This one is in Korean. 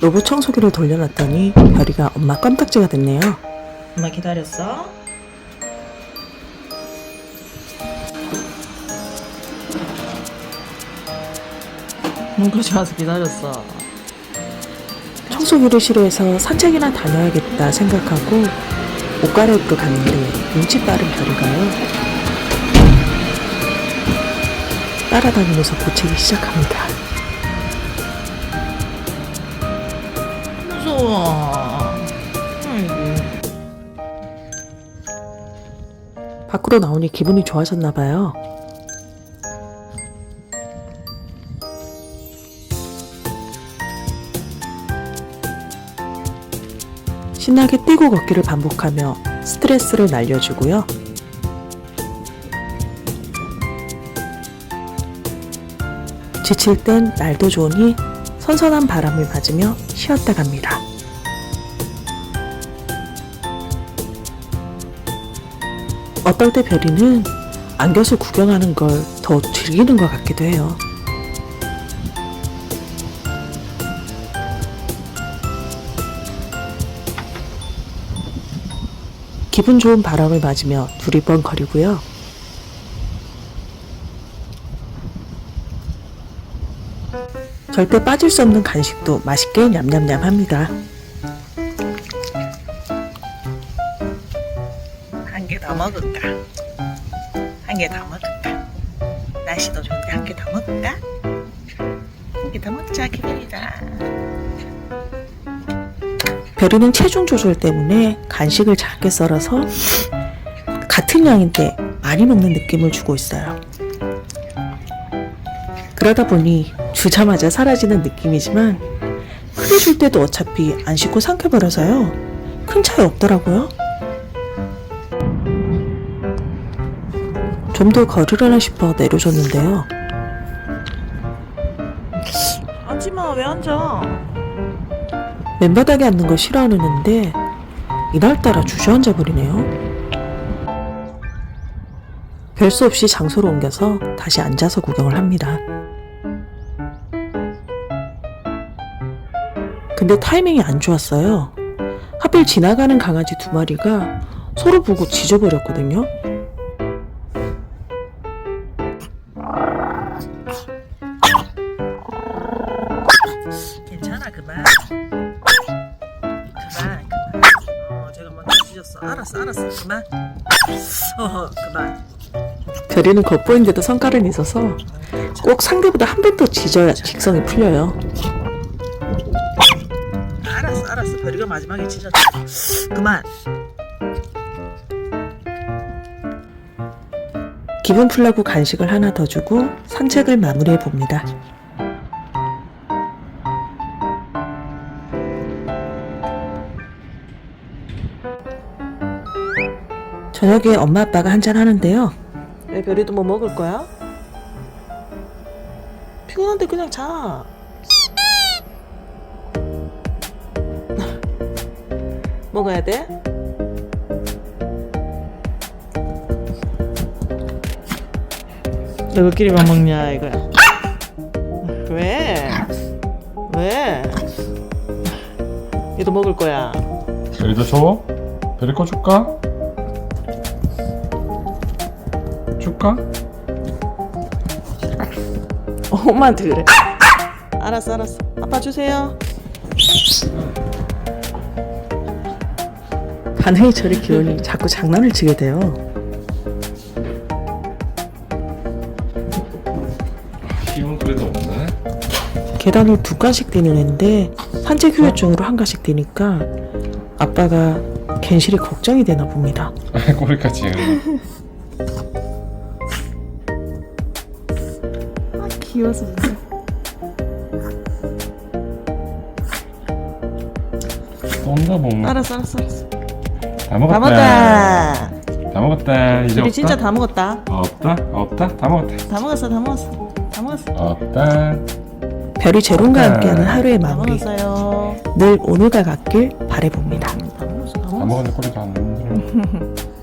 로봇 청소기를 돌려놨더니 별이가 엄마 껌딱지가 됐네요. 엄마 기다렸어? 눈까지 와서 기다렸어. 청소기를 싫어해서 산책이나 다녀야겠다 생각하고 옷 갈아입고 갔는데 눈치 빠른 별이가요. 따라다니면서 고치기 시작합니다. 아이고. 밖으로 나오니 기분이 좋아졌나 봐요. 신나게 뛰고 걷기를 반복하며 스트레스를 날려주고요. 지칠 땐 날도 좋으니 선선한 바람을 맞으며 쉬었다 갑니다. 어떨 때 별이는 안겨서 구경하는 걸 더 즐기는 것 같기도 해요. 기분 좋은 바람을 맞으며 두리번거리고요. 절대 빠질 수 없는 간식도 맛있게 냠냠냠 합니다. 먹을까? 한 개 더 먹을까? 날씨도 좋은데 한 개 더 먹을까? 한 개 더 먹자 기분이다. 별이는 체중 조절 때문에 간식을 작게 썰어서 같은 양인데 많이 먹는 느낌을 주고 있어요. 그러다 보니 주자마자 사라지는 느낌이지만 크게 줄 때도 어차피 안 씻고 삼켜버려서요. 큰 차이 없더라고요. 좀 더 걸으려나 싶어 내려줬는데요. 앉지마 왜 앉아? 맨바닥에 앉는 걸 싫어하는 애인데 이날따라 주저앉아 버리네요. 별 수 없이 장소로 옮겨서 다시 앉아서 구경을 합니다. 근데 타이밍이 안 좋았어요. 하필 지나가는 강아지 두 마리가 서로 보고 짖어버렸거든요. 그만. 그만 그만. 어 제가 먼저 찢었어. 알았어 알았어 그만. 어 그만. 별이는 겉보인데도 성깔은 있어서 꼭 상대보다 한번더 짖어야 직성이 풀려요. 알았어 알았어 별이가 마지막에 찢었어. 그만. 기분 풀라고 간식을 하나 더 주고 산책을 마무리해 봅니다. 저녁에 엄마 아빠가 한잔 하는데요. 왜 별이도 뭐 먹을 거야? 피곤한데 그냥 자. 먹어야 돼? 너희끼리만 먹냐 이거야. 왜? 왜? 얘도 먹을 거야. 별이도 줘? 별이 거 줄까? 줄까? 엄마한테 그래. 알았어, 알았어. 아빠 주세요. 반응이 저리 기운이 자꾸 장난을 치게 돼요. 힘은 그래도 없네. 계단을 두 칸씩 뛰는 애인데 산책 후유증으로 한 칸씩 뛰니까 아빠가 괜시리 걱정이 되나 봅니다. 꼬리까지. 귀여워서 진짜. 또 혼자 먹네. 알았어, 알았어, 알았어. 다다 먹었다. 먹었다. 다 먹었다. 이제 우리 없다. 진짜 다 먹었다. 없다. 없다. 다 먹었다. 다 먹었어, 다 먹었어. 다 먹었어. 없다. 별이 제론과 함께하는 하루의 다 마무리 먹었어요. 늘 오늘과 같길 바래봅니다. 다 먹었어, 다 다 먹었어. 먹었는데 꼬리가 안 흔들어.